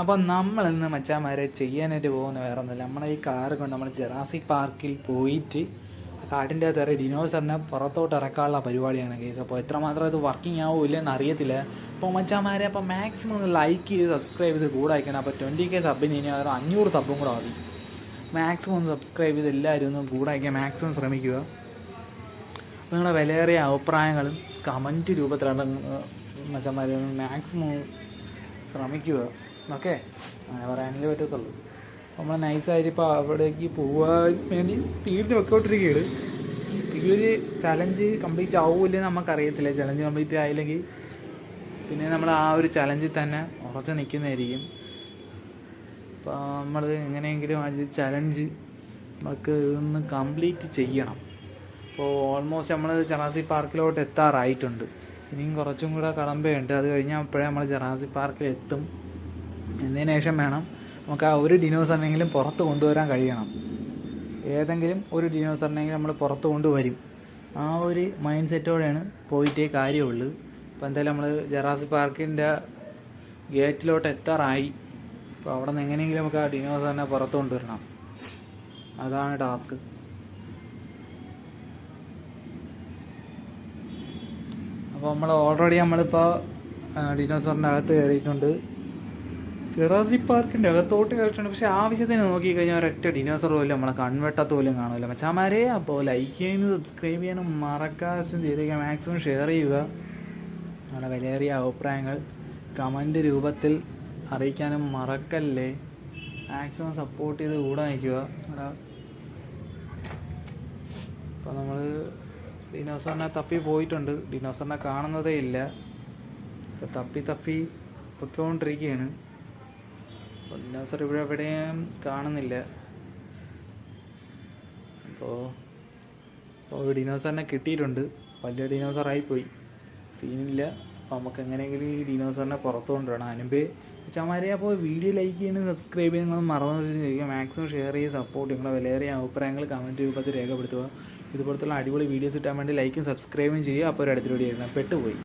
അപ്പം നമ്മൾ ഇന്ന് മച്ചാമാരെ ചെയ്യാനായിട്ട് പോകുന്ന വേറെ ഒന്നുമില്ല നമ്മളെ ഈ കാറ് കൊണ്ട് നമ്മൾ ജെറാസി പാർക്കിൽ പോയിട്ട് കാട്ടിന്റെ അകത്ത് ഡിനോസറിനെ പുറത്തോട്ട് ഇറക്കാനുള്ള പരിപാടിയാണ് കേസ് അപ്പോൾ എത്രമാത്രം ഇത് വർക്കിംഗ് ആവില്ല എന്ന് അറിയത്തില്ല അപ്പോൾ മച്ചാമാരെ അപ്പോൾ മാക്സിമം ഒന്ന് ലൈക്ക് ചെയ്ത് സബ്സ്ക്രൈബ് ചെയ്ത് കൂടെ അയക്കണം. അപ്പോൾ ട്വന്റി കെ സബിന് ഇനി ഒരു അഞ്ഞൂറ് സബും കൂടെ മതി. മാക്സിമം ഒന്ന് സബ്സ്ക്രൈബ് ചെയ്ത് എല്ലാവരും ഒന്ന് കൂടെ അയക്കാൻ മാക്സിമം ശ്രമിക്കുക. അപ്പോൾ നിങ്ങളുടെ വിലയേറിയ അഭിപ്രായങ്ങളും കമന്റ് രൂപത്തിലാണ് മച്ചാമാരെ മാക്സിമം ശ്രമിക്കുക. ഓക്കെ. അങ്ങനെ പറയാനല്ലേ പറ്റത്തുള്ളൂ. നമ്മൾ നൈസായിട്ട് ഇപ്പോൾ അവിടേക്ക് പോകാൻ വേണ്ടി സ്പീഡിൽ വെക്കോട്ടിരിക്കുകയാണ് ഈ ഒരു ചലഞ്ച് കംപ്ലീറ്റ് ആവില്ല നമുക്കറിയത്തില്ല. ചലഞ്ച് കംപ്ലീറ്റ് ആയില്ലെങ്കിൽ പിന്നെ നമ്മൾ ആ ഒരു ചലഞ്ചിൽ തന്നെ ഉറച്ച് നിൽക്കുന്നതായിരിക്കും അപ്പോൾ നമ്മൾ എങ്ങനെയെങ്കിലും ആ ചലഞ്ച് നമുക്ക് ഇതൊന്ന് കംപ്ലീറ്റ് ചെയ്യണം. അപ്പോൾ ഓൾമോസ്റ്റ് നമ്മൾ ജറാസി പാർക്കിലോട്ട് എത്താറായിട്ടുണ്ട്. ഇനിയും കുറച്ചും കൂടെ കടമ്പയുണ്ട്. അത് കഴിഞ്ഞാൽ അപ്പോഴേ നമ്മൾ ജറാസി പാർക്കിൽ എത്തും എന്നതിന് ശേഷം വേണം നമുക്ക് ആ ഒരു ഡിനോസറിനെങ്കിലും പുറത്ത് കൊണ്ടുവരാൻ കഴിയണം. ഏതെങ്കിലും ഒരു ഡിനോസറിനെങ്കിലും നമ്മൾ പുറത്ത് കൊണ്ടുവരും. ആ ഒരു മൈൻഡ് സെറ്റോടെയാണ് പോയിട്ടേ കാര്യമുള്ളൂ. അപ്പോൾ എന്തായാലും നമ്മൾ ജറാസി പാർക്കിന്റെ ഗേറ്റിലോട്ട് എത്താറായി. അപ്പോൾ അവിടെ നിന്ന് എങ്ങനെയെങ്കിലും നമുക്ക് ആ ഡിനോസറിനെ പുറത്ത് കൊണ്ടുവരണം. അതാണ് ടാസ്ക്. അപ്പോൾ നമ്മൾ ഓൾറെഡി നമ്മളിപ്പോൾ ഡിനോസറിന്റെ അകത്ത് കയറിയിട്ടുണ്ട്. സിറാസി പാർക്കിന്റെ അകത്തോട്ട് കയറിയിട്ടുണ്ട്. പക്ഷേ ആവശ്യത്തിന് നോക്കിക്കഴിഞ്ഞാൽ ഒരൊറ്റ ഡിനോസർ പോലും നമ്മളെ കൺവെട്ടത്ത് പോലും കാണില്ല മച്ചാമാരെ അപ്പോൾ ലൈക്ക് ചെയ്യാനും സബ്സ്ക്രൈബ് ചെയ്യാനും മറക്കാശം ചെയ്തേക്കുക മാക്സിമം ഷെയർ ചെയ്യുക. നമ്മുടെ വിലയേറിയ അഭിപ്രായങ്ങൾ കമന്റ് രൂപത്തിൽ അറിയിക്കാനും മറക്കല്ലേ? മാക്സിമം സപ്പോർട്ട് ചെയ്ത് കൂടെ നിൽക്കുക. നമ്മുടെ അപ്പോൾ നമ്മൾ ഡിനോസറിനെ തപ്പി പോയിട്ടുണ്ട്. ഡിനോസറിനെ കാണുന്നതേ ഇല്ല. ഇപ്പോൾ തപ്പി തപ്പി പൊയ്ക്കൊണ്ടിരിക്കുകയാണ്. അപ്പോൾ ഡിനോസർ ഇവിടെ എവിടെയും കാണുന്നില്ല. അപ്പോൾ അപ്പോൾ ഡിനോസറിനെ കിട്ടിയിട്ടുണ്ട്. വലിയ ഡിനോസറായി പോയി സീനില്ല. അപ്പോൾ നമുക്ക് എങ്ങനെയെങ്കിലും ഈ ഡിനോസറിനെ പുറത്തു കൊണ്ടുവരണം. അതിനുമ്പേ ചമാരെ അപ്പോൾ വീഡിയോ ലൈക്ക് ചെയ്യുന്ന സബ്സ്ക്രൈബ് ചെയ്യുന്ന മറന്നു ചെയ്യുക മാക്സിമം ഷെയർ ചെയ്യുക സപ്പോർട്ട് നിങ്ങളുടെ വിലയേറിയ അഭിപ്രായങ്ങൾ കമന്റ് രൂപത്തിൽ രേഖപ്പെടുത്തുക. ഇതുപോലത്തുള്ള അടിപൊളി വീഡിയോസ് ഇട്ടാൻ വേണ്ടി ലൈക്കും സബ്സ്ക്രൈബും ചെയ്യുക. അപ്പോൾ ഒരു അടുത്ത വീഡിയോ പെട്ടുപോയി.